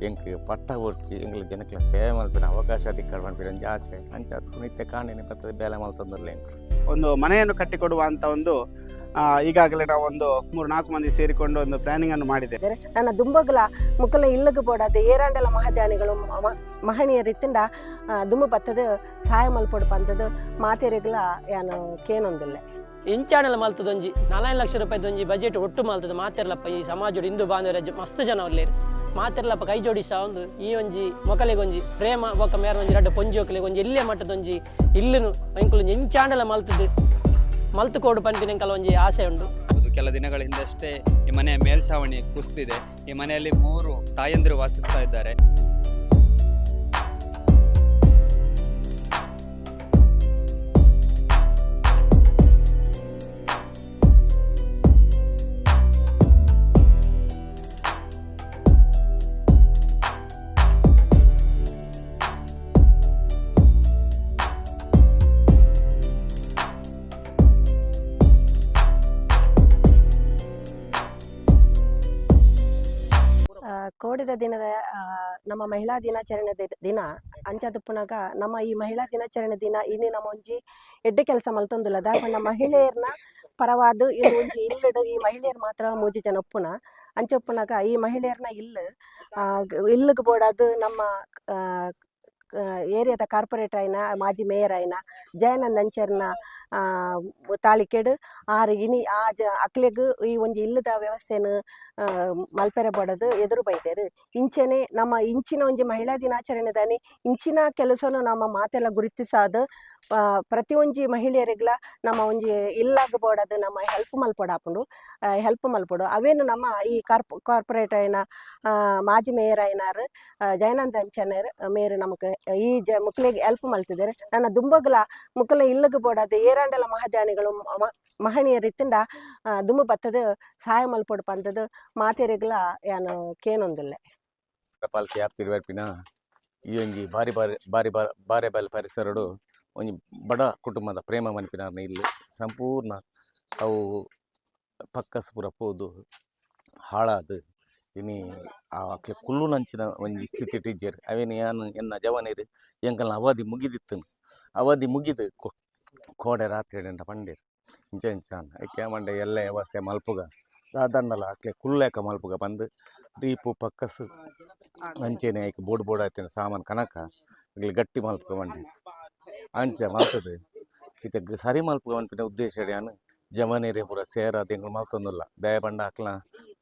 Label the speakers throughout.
Speaker 1: ಎಂಕ್ ಪಟ್ಟ ಹೊಡ್ಚಿ ಎಂಗ್ಲ ಜನಕ್ಲ ಸೇವೆ ಮಲ್ಪಿನ ಅವಕಾಶ ದಿಕ್ಕಡ್ ಮಲ್ಪಿನ ಒಂಜಿ ಆಸೆ ಅಂಚ ಅದ್ ನಿತ್ಯ ಕಾಣಿನ ಬರ್ತದೆ ಬೇಲೆ ಮಲ್ತಂದಿರ್ಲಿ ಎಂಕ್
Speaker 2: ಒಂದು ಮನೆಯನ್ನು ಕಟ್ಟಿಕೊಡುವ ಅಂತ ಒಂದು ಈಗಾಗಲೇ ನಾವು ಒಂದು ಮೂರು ನಾಲ್ಕು ಮಂದಿ ಸೇರಿಕೊಂಡು ಒಂದು ಪ್ಲಾನಿಂಗ್ ಅನ್ನು ಮಾಡಿದ್ದೇವೆ.
Speaker 3: ನನ್ನ ದುಂಬಗಲ ಮುಕ್ಕಲ ಇಲ್ಲಗ ಬೋಡಾದ ಏರಾಂಡಲ ಮಹಾದಾನಿಗಳು ಮಹನೀಯ ರೀತಿಯಿಂದ ಆ, ದುಂಬು ಬತ್ತದ ಸಹಾಯ ಮಲ್ಪಡಪ್ಪ ಅಂತದ್ದು ಮಾತೇರಿಗಲ ಏನು ಕೇನೊಂದಿಲ್ಲ.
Speaker 4: ಇಂಚಾಣಲ ಮಲ್ತದೊಂಜಿ ನಾಲ್ಕು ಲಕ್ಷ ರೂಪಾಯಿದೊಂಜಿ ಬಜೆಟ್ ಒಟ್ಟು ಮಲ್ತದ ಮಾತೆರ್ಲಪ್ಪ ಈ ಸಮಾಜ ಹಿಂದೂ ಬಾಂಧವರ ಮಸ್ತ್ ಜನ ಒಲ್ಲೇರು ಮಾತೆರ್ಲಪ್ಪ, ಕೈ ಜೋಡಿಸ ಒಂದು. ಈ ಒಂಜಿ ಮೊಕಲೆಗೊಂಜಿ ಪ್ರೇಮ ಬೊಕ್ಕ ಮೇರ ಒಂಜಿ ರಡ್ಡ ಪೊಂಜಿ ಒಕ್ಕಲಿಗೆ ಒಂಜಿ ಎಲ್ಲಿಯ ಮಟ್ಟದೊಂಜಿ, ಇಲ್ಲುನು ಇಂಕುಲು ಇಂಚಾಂಡಲ ಮಲ್ತದ್ದು ಮಲ್ತು ಕೋಡು ಪನ್ಪಿನ ಕೆಲವೊಂಜಿ ಆಸೆ
Speaker 5: ಅದು ಕೆಲ ದಿನಗಳ ಹಿಂದಷ್ಟೇ ಈ ಮನೆಯ ಮೇಲ್ಛಾವಣಿ ಕುಸ್ತಿದೆ. ಈ ಮನೆಯಲ್ಲಿ ಮೂರು ತಾಯಂದಿರು ವಾಸಿಸ್ತಾ ಇದ್ದಾರೆ.
Speaker 3: ಕೋಡಿದ ದಿನದ ನಮ್ಮ ಮಹಿಳಾ ದಿನಾಚರಣೆ ದಿನ ಅಂಚದುಪ್ಪುನಾಗ ನಮ್ಮ ಈ ಮಹಿಳಾ ದಿನಾಚರಣೆ ದಿನ ಇನ್ನು ನಮ್ಮ ಒಂಜಿ ಎಡ್ಡೆ ಕೆಲಸ ಮಲ್ತೊಂದುಲ್ಲ. ದಾಪಣ್ಣ ಮಹಿಳೆಯರ್ನ ಪರವಾದ ಇದು ಒಂಜಿ ಇಲ್ಲಡು ಈ ಮಹಿಳೆಯರ್ ಮಾತ್ರ ಮೂಜಿ ಜನ ಒಪ್ಪುನ ಅಂಚೆ ಒಪ್ಪುನಾಗ ಈ ಮಹಿಳೆಯರ್ನ ಇಲ್ಲ ಇಲ್ಲಿಗೆ ಬೋಡಾದು ನಮ್ಮ ಏರಿಯಾದ ಕಾರ್ಪೊರೇಟರ್ ಆಯ್ನ ಮಾಜಿ ಮೇಯರ್ ಆಯ್ನ ಜಯಾನಂದ್ ಅಂಚರ್ನ ತಾಳಿಕೆಡು ಆರು ಇನಿ ಆ ಜ ಅಕ್ಲೆಗ್ ಈ ಒಂಜಿ ಇಲ್ಲದ ವ್ಯವಸ್ಥೆನ ಮಲ್ಪೆರೆ ಬಡದು ಎದುರು ಬೈತೇರು ಇಂಚೆನೆ ನಮ್ಮ ಇಂಚಿನ ಒಂಜಿ ಮಹಿಳಾ ದಿನಾಚರಣೆ ದಾನಿ ಇಂಚಿನ ಕೆಲಸನು ನಮ್ಮ ಮಾತೆಲ್ಲ ಗುರುತಿಸಾದ ಆ, ಪ್ರತಿ ಒಂಜಿ ಮಹಿಳೆಯರಿಗ್ಲ ನಮ್ಮ ಒಂಜಿ ಇಲ್ಲಾಗ ನಮ್ಮ ಹೆಲ್ಪ್ ಮಲ್ಪೊಡು ಹೆಲ್ಪ್ മൽപ്പുടു അവേന് ನಮ್ಮ ಈ കാർപ്പ് ಕಾರ್ಪೊರೇಟ್ ആയിന ಮಾಜಿ ಮೇಯರ್ ആയിനാർ ജയനന്ദ ಅಂಚನೇರ್ ಮೇಯರ್ ನಮಕ್, ಈ ಜ, ಮುಕ್ಲಿಗೆ ಹೆಲ್ಪ್ ಮಲ್ತಿದ್ದಾರೆ ನನ್ನ ದುಂಬಗ್ಲ ಮುಕ್ಕಲ ಇಲ್ಲಗ ಬೋಡದೆ ಏರಾಂಡಲ ಮಹಾದಾನಿಗಳು ಮಹನೀಯರ್ ಇತ್ತಿಂಡ ದುಂಬ ಬತ್ತದ ಸಹಾಯ ಮಲ್ಪೊಡು ಪಂತದ ಮಾತೇರಿಗ್ಲ ಏನು ಕೇನೊಂದಿಲ್ಲ.
Speaker 1: ಕಪಾಲ್ಗೆ ಯಾಪ್ತಿರ್ಬೇಕಿನ ಈ ಒಂಜಿ ಬಾರಿ ಬಾರಿ ಬಾರಿ ಬಾರಿ ಬಾರಿ ಪರಿಸರಡು, ಒಂಜಿ ಬಡ ಕುಟುಂಬದ ಪ್ರೇಮ ಮನಪಿನ ಇಲ್ಲಿ ಸಂಪೂರ್ಣ ಅವು ಪಕ್ಕಸ್ ಪೂರ ಪೋದು ಹಾಳಾದ್. ಇನಿ ಕುಲ್ಲು ನಂಚಿನ ಒಂಜಿ ಸ್ಥಿತಿ ಟೀಚರ್ ಅವೇನ ಏನು ಎನ್ನ ಜವನೇರು ಎಂಕಲ್ನ ಅವಧಿ ಮುಗಿದಿತ್ತು ಅವಧಿ ಮುಗಿದು ಕೋಡೆ ರಾತ್ರಿ ಎಂಟ ಪಂಡೇರು. ಇಂಚ ಇಂಚಾನ್ ಐಕೆ ಮಂಡೆ ಎಲ್ಲ ವ್ಯವಸ್ಥೆ ಮಲ್ಪುಗ. ದಾದಂಡಲ ಅಕ್ಲೆ ಕುಲ್ಲೇಕ ಮಲ್ಪುಗ? ಬಂದು ಡೀಪು ಪಕ್ಕಸ್, ಅಂಚೆನೆ ಐಕ್ ಬೋಡ್ ಬೋಡ್ ಆಯ್ತಿನ ಸಾಮಾನು ಕನಕ. ಇಲ್ಲಿ ಗಟ್ಟಿ ಮಲ್ಪುಗ ಮಂಡೆ. ಅಂಚೆ ಮಲ್ತದೆ. ಇತ್ತ ಸರಿ ಮಲ್ಪುಗ ಮನ್ಪಿನ ಉದ್ದೇಶ ಯಾನು ಜಮನೇರೆ ಪೂರ ಸೇರ ತಿಂಗಳು ಮಲ್ತೊಂದುಲ್ಲ. ದಯ ಬಂಡ ಹಾಕ್ಲ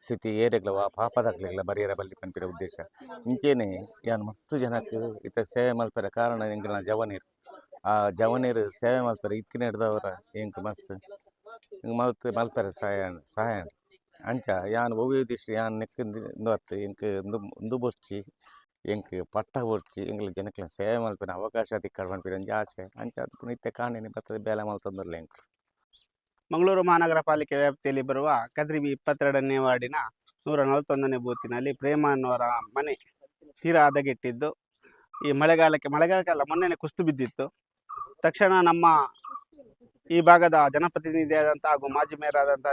Speaker 1: ಸ್ಥಿತಿ ಏರೆಗ್ಲ ವಾ ಪಾಪದಾಗ್ಲಿಗ್ಲ ಬರಿಯರ ಬಲ್ಲಿ ಪನ್ಪಿನ ಉದ್ದೇಶ. ಇಂಚೇನೆ ಯಾನು ಮಸ್ತ್ ಜನಕ್ಕೆ ಇತ ಸೇವೆ ಮಲ್ಪರ ಕಾರಣ ಎಂಗ್ಲ ಜವನೀರು. ಆ ಜವನೀರು ಸೇವೆ ಮಲ್ಪರ ಇತ್ತಿನ ಹಿಡ್ದವರ ಎಂಕ್ ಮಸ್ತ್. ಇಂಗ್ ಮಲ್ತ್ ಮಲ್ಪರ ಸಹಾಯ ಸಹಾಯ ಅಂಚ ಯಾನ್ ಉದ್ದೇಶ ಯಾನ್ ನೆಕ್ಕಿಂದು ಅತ್ತು ಎಂಕ್ ಒಂದು ಬೊರ್ಚಿ ಎಂಕ್ ಪಟ್ಟ ಬೊರ್ಚಿ ಎಂಗ್ಲ ಜನಕ್ಕೆ ಸೇವೆ ಮಲ್ಪಿನ ಅವಕಾಶ ದಿಕ್ಕಡ್ ಮನ್ಪಿನ ಒಂಜಿ ಆಸೆ. ಅಂಚ ಅದು ನಿತ್ಯ ಕಾಣಿನಿ ಬರ್ತದೆ ಬೇಲೆ ಮಲ್ತಂದ್ರಲ್ಲ ಎಂಕ್
Speaker 2: ಮಂಗಳೂರು ಮಹಾನಗರ ಪಾಲಿಕೆ ವ್ಯಾಪ್ತಿಯಲ್ಲಿ ಬರುವ ಕದ್ರಿಬಿ ಇಪ್ಪತ್ತೆರಡನೇ ವಾರ್ಡಿನ ನೂರ ನಲವತ್ತೊಂದನೇ ಬೂತಿನಲ್ಲಿ ಪ್ರೇಮ ಅನ್ನೋರ ಮನೆ ತೀರಾ ಹದಗೆಟ್ಟಿದ್ದು. ಈ ಮಳೆಗಾಲಕ್ಕೆ, ಮಳೆಗಾಲಕ್ಕೆಲ್ಲ, ಮೊನ್ನೆನೆ ಕುಸ್ತು ಬಿದ್ದಿತ್ತು. ತಕ್ಷಣ ನಮ್ಮ ಈ ಭಾಗದ ಜನಪ್ರತಿನಿಧಿಯಾದಂಥ ಹಾಗೂ ಮಾಜಿ ಮೇಯರ್ ಆದಂಥ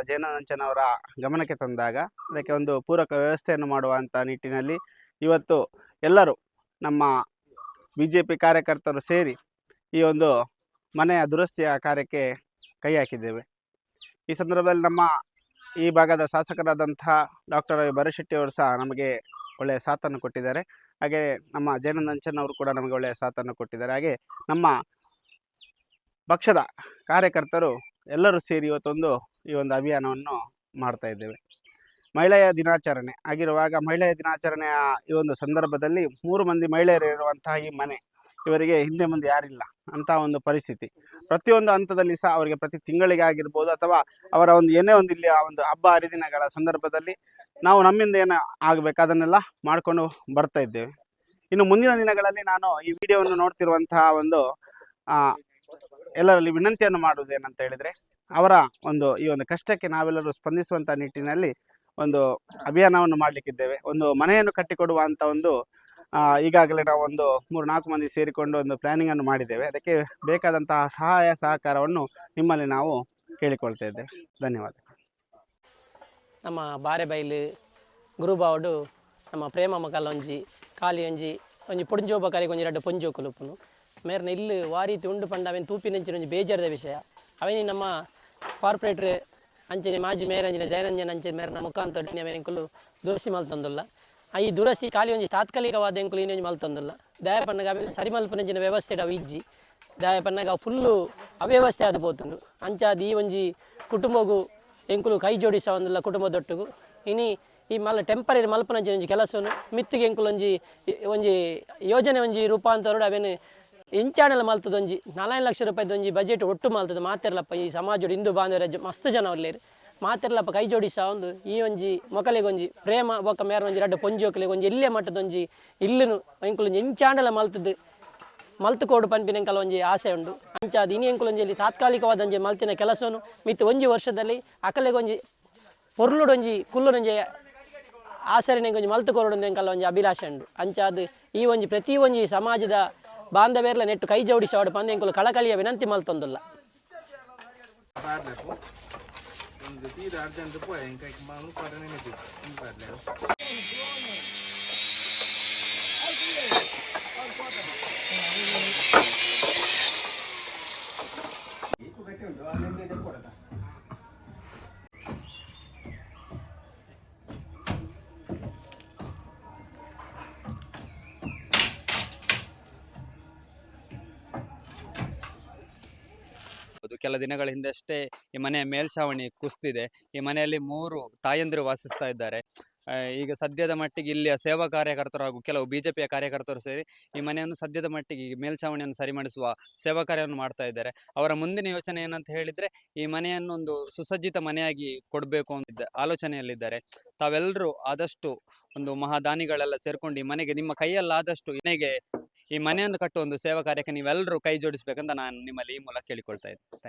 Speaker 2: ಅವರ ಗಮನಕ್ಕೆ ತಂದಾಗ ಅದಕ್ಕೆ ಒಂದು ಪೂರಕ ವ್ಯವಸ್ಥೆಯನ್ನು ಮಾಡುವಂಥ ನಿಟ್ಟಿನಲ್ಲಿ ಇವತ್ತು ಎಲ್ಲರೂ ನಮ್ಮ ಬಿ ಜೆ ಪಿ ಕಾರ್ಯಕರ್ತರು ಸೇರಿ ಈ ಒಂದು ಮನೆಯ ದುರಸ್ತಿಯ ಕಾರ್ಯಕ್ಕೆ ಕೈ ಹಾಕಿದ್ದೇವೆ. ಈ ಸಂದರ್ಭದಲ್ಲಿ ನಮ್ಮ ಈ ಭಾಗದ ಶಾಸಕರಾದಂಥ ಡಾಕ್ಟರ್ ಭರಶೆಟ್ಟಿ ಅವರು ಸಹ ನಮಗೆ ಒಳ್ಳೆಯ ಸಾಥನ್ನು ಕೊಟ್ಟಿದ್ದಾರೆ. ಹಾಗೆ ನಮ್ಮ ಜಯನಂದನ್ ಅವರು ಕೂಡ ನಮಗೆ ಒಳ್ಳೆಯ ಸಾಥನ್ನು ಕೊಟ್ಟಿದ್ದಾರೆ. ಹಾಗೆ ನಮ್ಮ ಪಕ್ಷದ ಕಾರ್ಯಕರ್ತರು ಎಲ್ಲರೂ ಸೇರಿ ಇವತ್ತೊಂದು ಈ ಒಂದು ಅಭಿಯಾನವನ್ನು ಮಾಡ್ತಾ ಇದ್ದೇವೆ. ಮಹಿಳೆಯ ದಿನಾಚರಣೆ ಆಗಿರುವಾಗ ಮಹಿಳೆಯ ದಿನಾಚರಣೆಯ ಈ ಒಂದು ಸಂದರ್ಭದಲ್ಲಿ ಮೂರು ಮಂದಿ ಮಹಿಳೆಯರು ಇರುವಂತಹ ಈ ಮನೆ ಇವರಿಗೆ ಹಿಂದೆ ಮುಂದೆ ಯಾರಿಲ್ಲ ಅಂತ ಒಂದು ಪರಿಸ್ಥಿತಿ. ಪ್ರತಿಯೊಂದು ಹಂತದಲ್ಲಿ ಸಹ ಅವರಿಗೆ ಪ್ರತಿ ತಿಂಗಳಿಗೆ ಆಗಿರ್ಬೋದು ಅಥವಾ ಅವರ ಒಂದು ಏನೇ ಒಂದು ಇಲ್ಲಿ ಆ ಒಂದು ಹಬ್ಬ ಹರಿದಿನಗಳ ಸಂದರ್ಭದಲ್ಲಿ ನಾವು ನಮ್ಮಿಂದ ಏನು ಆಗಬೇಕು ಅದನ್ನೆಲ್ಲ ಮಾಡಿಕೊಂಡು ಬರ್ತಾ ಇದ್ದೇವೆ. ಇನ್ನು ಮುಂದಿನ ದಿನಗಳಲ್ಲಿ ನಾನು ಈ ವಿಡಿಯೋವನ್ನು ನೋಡ್ತಿರುವಂತಹ ಒಂದು ಎಲ್ಲರಲ್ಲಿ ವಿನಂತಿಯನ್ನು ಮಾಡುವುದು ಏನಂತ ಹೇಳಿದ್ರೆ ಅವರ ಒಂದು ಈ ಒಂದು ಕಷ್ಟಕ್ಕೆ ನಾವೆಲ್ಲರೂ ಸ್ಪಂದಿಸುವಂತ ನಿಟ್ಟಿನಲ್ಲಿ ಒಂದು ಅಭಿಯಾನವನ್ನು ಮಾಡಲಿಕ್ಕಿದ್ದೇವೆ. ಒಂದು ಮನೆಯನ್ನು ಕಟ್ಟಿಕೊಡುವ ಅಂತ ಒಂದು ಈಗಾಗಲೇ ನಾವು ಒಂದು ಮೂರು ನಾಲ್ಕು ಮಂದಿ ಸೇರಿಕೊಂಡು ಒಂದು ಪ್ಲಾನಿಂಗ್ ಅನ್ನು ಮಾಡಿದ್ದೇವೆ. ಅದಕ್ಕೆ ಬೇಕಾದಂತಹ ಸಹಾಯ, ಸಹಕಾರವನ್ನು ನಿಮ್ಮಲ್ಲಿ ನಾವು ಕೇಳಿಕೊಳ್ತಾ ಇದ್ದೇವೆ. ಧನ್ಯವಾದ
Speaker 4: ನಮ್ಮ ಬಾರೆಬೈಲು ಗುರುಬಾವಡು, ನಮ್ಮ ಪ್ರೇಮ ಮಕಲ್ ಒಂಜಿ ಕಾಲಿ ಒಂಜಿ ಪುಡಿಂಜೋಬ ಕರೆಗೆ ಒಂಜಿ ಎರಡು ಪೊಂಜೋ ಕುಲುಪುನು. ಮೇರ್ನ ಇಲ್ಲು ವಾರೀತಿ ಉಂಡು ಪಂಡ ಅವೇನು ತೂಪಿನಂಚಿನ ಒಂಜಿ ಬೇಜಾರದ ವಿಷಯ. ಅವೇನಿ ನಮ್ಮ ಕಾರ್ಪೊರೇಟ್ರ್ ಅಂಚನೆ ಮಾಜಿ ಮೇಯರ್ ಅಂಚಿನ ದಯಾನಂಜನ್ ಅಂಚೆ ಮೇರ್ನ ಮುಖಾಂತರ ಅವೇನು ಕುಲ್ಲು ದುರಸ್ತಿ ಮಲ್ತೊಂದುಲ್ಲ ಈ ದುರಸ್ತಿ ಖಾಲಿ ಒಂಜಿ ತಾತ್ಕಾಲಿಕವಾದ ಎಂಕುಲು ಮಲ್ತೊಂದುಲ್ಲ ದಯಾಪನ್ನಗ ಅವೇನು ಸರಿ ಮಲ್ಪನಂಚಿನ ವ್ಯವಸ್ಥೆ ಅವು ಇಜ್ಜಿ ದಯಾಪನ್ನಗ ಫುಲ್ಲು ಅವ್ಯವಸ್ಥೆ ಆದ ಪೋತುಂಡು. ಅಂಚಾದ ಈ ಒಂಜಿ ಕುಟುಂಬಗು ಎಂಕುಲು ಕೈ ಜೋಡಿಸ ಒಂದಿಲ್ಲ ಕುಟುಂಬದೊಟ್ಟಿಗೂ. ಇನಿ ಈ ಮಲ್ಲ ಟೆಂಪರರಿ ಮಲ್ಪನಂಚಿನ ಒಂಜಿ ಕೆಲಸನು, ಮಿತ್ತಿಗೆ ಎಂಕುಲು ಒಂಜಿ ಒಂಜಿ ಯೋಜನೆ ಒಂಜಿ ರೂಪಾಂತರಡು ಅವೇನು ಇಂಚಾಣಲ ಮಲ್ತದೊಂಜಿ ನಾಲ್ಕು ಲಕ್ಷ ರೂಪಾಯಿದೊಂಜಿ ಬಜೆಟ್ ಒಟ್ಟು ಮಲ್ತದ. ಮಾತೆರ್ಲಪ್ಪ, ಈ ಸಮಾಜ ಹಿಂದೂ ಬಾಂಧವರ ಮಸ್ತ್ ಜನ ಒಲ್ಲೇರು ಮಾತೆರ್ಲಪ್ಪ, ಕೈ ಜೋಡಿಸ ಒಂದು, ಈ ಒಂಜಿ ಮೊಕಲಿಗೊಂಜಿ ಪ್ರೇಮ ಬೊಕ್ಕ ಮೇರ ಒಂಜಿ ರಡ್ಡ ಪೊಂಜೋಕಲಿಗೆ ಒಂಜಿ, ಇಲ್ಲೇ ಮಟ್ಟದೊಂಜಿ ಇಲ್ಲುನು ಎಂಕುಲು ಒಂಜಿ ಇಂಚಾಂಡಲ ಮಲ್ತದ್ದು, ಮಲ್ತುಕೋಡು ಪನ್ಪಿನಂಕಲ ಒಂಜಿ ಆಸೆ ಉಂಡು. ಅದು ಇನಿ ಎಂಕುಲು ಒಂಜಿ ತಾತ್ಕಾಲಿಕವಾದ ಒಂಜಿ ಮಲ್ತಿನ ಕೆಲಸನು, ಮಿತ್ತು ಒಂಜಿ ವರ್ಷದಲ್ಲಿ ಅಕಲೆಗೊಂಜಿ ಪೊರ್ಲುಡೊಂಜಿ ಕುಲ್ಲುಡೊಂಜಿ ಕೊರಡು ಎಂಕಲ್ಲ ಒಂಜಿ ಅಭಿಲಾಷೆ ಉಂಡು. ಅದು ಈ ಒಂಜಿ, ಪ್ರತಿ ಒಂಜಿ ಸಮಾಜದ ಬಾಂಧವ್ಯರ್ಲ ನೆಟ್ಟು ಕೈ ಜೋಡಿಸೋಡು ಪಂದೆ ಪಂದ ಎಂಕುಲು ಕಳಕಳಿಯ ವಿನಂತಿ ಮಲ್ತೊಂದುಲ್ಲ.
Speaker 2: ಒಂದು ತೀರ ಅರ್ಜೆಂಟ್ ಪೋಯ ಇಂಕ ಮಾನು ಪರನೆ ಮಿತಿ ಇಂಪಾರ್ಲೆ
Speaker 5: ಹೌದು ಕೆಲ ದಿನಗಳ ಹಿಂದಷ್ಟೇ ಈ ಮನೆಯ ಮೇಲ್ಛಾವಣಿ ಕುಸ್ತಿದೆ. ಈ ಮನೆಯಲ್ಲಿ ಮೂರು ತಾಯಂದಿರು ವಾಸಿಸ್ತಾ ಇದ್ದಾರೆ. ಈಗ ಸದ್ಯದ ಮಟ್ಟಿಗೆ ಇಲ್ಲಿಯ ಸೇವಾ ಕಾರ್ಯಕರ್ತರು ಹಾಗೂ ಕೆಲವು ಬಿಜೆಪಿಯ ಕಾರ್ಯಕರ್ತರು ಸೇರಿ ಈ ಮನೆಯನ್ನು ಸದ್ಯದ ಮಟ್ಟಿಗೆ ಮೇಲ್ಛಾವಣಿಯನ್ನು ಸರಿ ಮಾಡಿಸುವ ಸೇವಾ ಕಾರ್ಯವನ್ನು ಮಾಡ್ತಾ ಇದ್ದಾರೆ. ಅವರ ಮುಂದಿನ ಯೋಚನೆ ಏನಂತ ಹೇಳಿದ್ರೆ, ಈ ಮನೆಯನ್ನು ಒಂದು ಸುಸಜ್ಜಿತ ಮನೆಯಾಗಿ ಕೊಡಬೇಕು ಅಂತ ಆಲೋಚನೆಯಲ್ಲಿದ್ದಾರೆ. ತಾವೆಲ್ಲರೂ ಆದಷ್ಟು ಒಂದು ಮಹಾದಾನಿಗಳೆಲ್ಲ ಸೇರ್ಕೊಂಡು ಈ ಮನೆಗೆ, ನಿಮ್ಮ ಕೈಯಲ್ಲಾದಷ್ಟು ಮನೆಗೆ ಈ ಮನೆಯನ್ನು ಕಟ್ಟುವ ಒಂದು ಸೇವಾ ಕಾರ್ಯಕ್ಕೆ ನೀವೆಲ್ಲರೂ ಕೈ ಜೋಡಿಸಬೇಕಂತ ನಾನು ನಿಮ್ಮಲ್ಲಿ ಈ ಮೂಲಕ ಕೇಳಿಕೊಳ್ತಾ ಇದ್ದೆ.